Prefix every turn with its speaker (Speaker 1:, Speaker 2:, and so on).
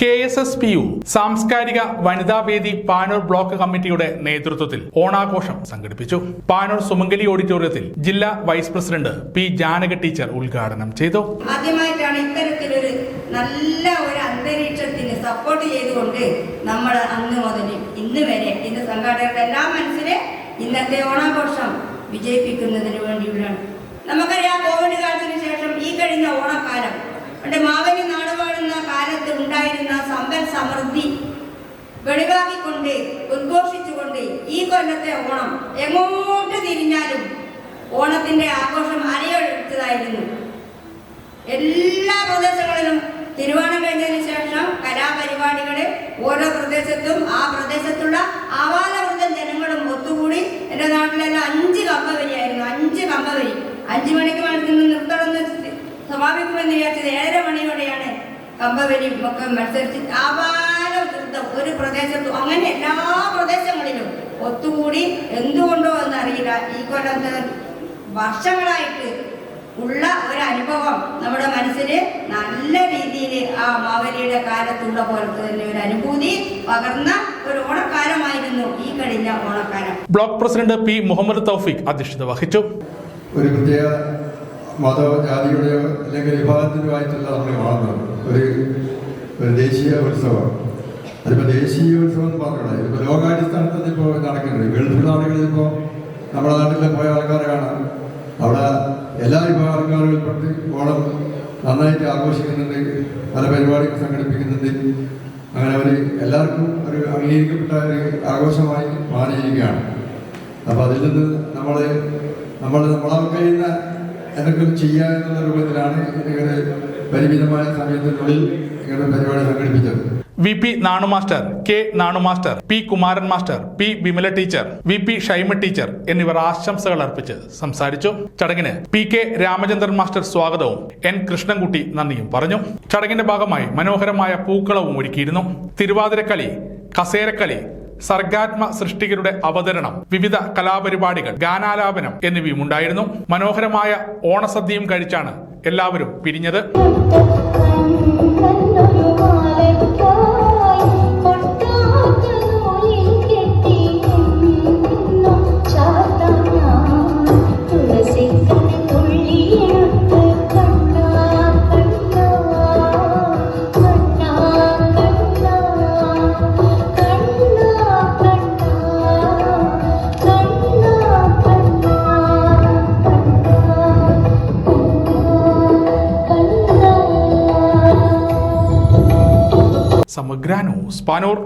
Speaker 1: K S S P U സാംസ്കാരിക വനിതാ വേദി പാനൂർ ബ്ലോക്ക് കമ്മിറ്റിയുടെ നേതൃത്വത്തിൽ ഓണാഘോഷം സംഘടിപ്പിച്ചു. പാനൂർ സുമംഗലി ഓഡിറ്റോറിയത്തിൽ ജില്ലാ vice president P Janaka teacher ഉദ്ഘാടനം ചെയ്തു.
Speaker 2: ആദ്യമായിട്ടാണ് ഇത്തരത്തിലൊരു നല്ല ഒരു അന്തരീക്ഷത്തിന് സപ്പോർട്ട് ചെയ്തുകൊണ്ട് നമ്മൾ അന്ന് മുതൽ ഇന്ന് വരെ ഇന്ന് സംഘാടകരുടെ എല്ലാം മനസ്സിലെ ഇന്നത്തെ ഓണാഘോഷം വിജയിപ്പിക്കുന്നതിന് വേണ്ടിയുള്ളതാണ്. നമുക്കറിയാം കോവിഡ് കാലത്തിന് ശേഷം ഈ കഴിഞ്ഞ ഓണക്കാലം. മാവലി കാലത്ത് ഉണ്ടായിരുന്ന സമ്പൽ സമൃദ്ധി വെളിവാക്കിക്കൊണ്ട് ഉദ്ഘോഷിച്ചുകൊണ്ട് ഈ കൊല്ലത്തെ ഓണം എങ്ങോട്ട് തിരിഞ്ഞാലും ഓണത്തിന്റെ ആഘോഷം അരയൊഴിച്ചതായിരുന്നു എല്ലാ പ്രദേശങ്ങളിലും തിരുവോണം കഴിഞ്ഞതിന് ശേഷം കലാപരിപാടികൾ ഓരോ പ്രദേശത്തും ആ പ്രദേശത്തുള്ള ആവാലവൃദ്ധം ജനങ്ങളും ഒത്തുകൂടി എന്റെ നാട്ടിലെല്ലാം അഞ്ച് കമ്പവരിയായിരുന്നു അഞ്ച് കമ്പവരി അഞ്ചു മണിക്ക് നിന്ന് നിർത്തണമെന്ന് സമാപിക്കുമെന്ന് വിചാരിച്ചത് ഏഴര മണിയോടെയാണ്. കമ്പവരി ഒക്കെ മത്സരിച്ച് ആവാലവൃതം ഒരു പ്രദേശത്തും അങ്ങനെ എല്ലാ പ്രദേശങ്ങളിലും ഒത്തുകൂടി എന്തുകൊണ്ടോ എന്നറിയില്ല. ഈ കൊല്ലത്ത് വർഷങ്ങളായിട്ട് ഉള്ള ഒരു അനുഭവം നമ്മുടെ മനസ്സിൽ നല്ല രീതിയിൽ ആ മാവലിയുടെ കാലത്തുള്ള പോലത്തെ തന്നെ ഒരു അനുഭൂതി പകർന്ന ഒരു ഓണക്കാലമായിരുന്നു ഈ കഴിഞ്ഞ ഓണക്കാലം.
Speaker 1: Block president P Muhammad Thoufeeq അധ്യക്ഷത വഹിച്ചു.
Speaker 3: ഒരു പ്രത്യേക മതമോ ജാതിയുടെയോ അല്ലെങ്കിൽ വിഭാഗത്തിന്റെയോ ആയിട്ടല്ല നമ്മൾ കാണുന്നത് ഒരു ഒരു ദേശീയ ഉത്സവം. അതിപ്പോൾ ദേശീയ ഉത്സവം എന്ന് പറഞ്ഞത് ഇപ്പോൾ ലോകാടിസ്ഥാനത്തിൽ ഇപ്പോൾ നടക്കുന്നുണ്ട് ഗൾഫ് നാടുകളിൽ ഇപ്പോൾ നമ്മുടെ നാട്ടിലെ പോയ ആൾക്കാരെ കാണാം. അവിടെ എല്ലാ വിഭാഗക്കാരും പ്രതി ഉൾപ്പെട്ട് ഓണം നന്നായിട്ട് ആഘോഷിക്കുന്നുണ്ട്. പല പരിപാടികൾ സംഘടിപ്പിക്കുന്നുണ്ട്. അങ്ങനെ അവർ എല്ലാവർക്കും ഒരു അംഗീകരിക്കപ്പെട്ട ഒരു ആഘോഷമായി മാറിയിരിക്കുകയാണ്. അപ്പോൾ അതിൽ നിന്ന് നമ്മൾ നമ്മൾ നമ്മളാൽ കഴിയുന്ന എന്തെങ്കിലും ചെയ്യുക എന്നുള്ള രൂപത്തിലാണ് ഇങ്ങനെ പരിമിതമായ സമയത്തിനുള്ളിൽ ഇങ്ങനെ പരിപാടി സംഘടിപ്പിച്ചത്.
Speaker 1: V P Nanu master K Nanu master P Kumaran master P Vimala teacher V P Shaima teacher എന്നിവർ ആശംസകൾ അർപ്പിച്ച് സംസാരിച്ചു. ചടങ്ങിന് പി കെ രാമചന്ദ്രൻ മാസ്റ്റർ സ്വാഗതവും എൻ കൃഷ്ണൻകുട്ടി നന്ദിയും പറഞ്ഞു. ചടങ്ങിന്റെ ഭാഗമായി മനോഹരമായ പൂക്കളവും ഒരുക്കിയിരുന്നു. തിരുവാതിരക്കളി കസേരക്കളി സർഗാത്മ സൃഷ്ടികളുടെ അവതരണം വിവിധ കലാപരിപാടികൾ ഗാനാലാപനം എന്നിവയും ഉണ്ടായിരുന്നു മനോഹരമായ ഓണസദ്യയും കഴിച്ചാണ് എല്ലാവരും പിരിഞ്ഞത്. സമഗ്ര ന്യൂസ് പാനൂർ.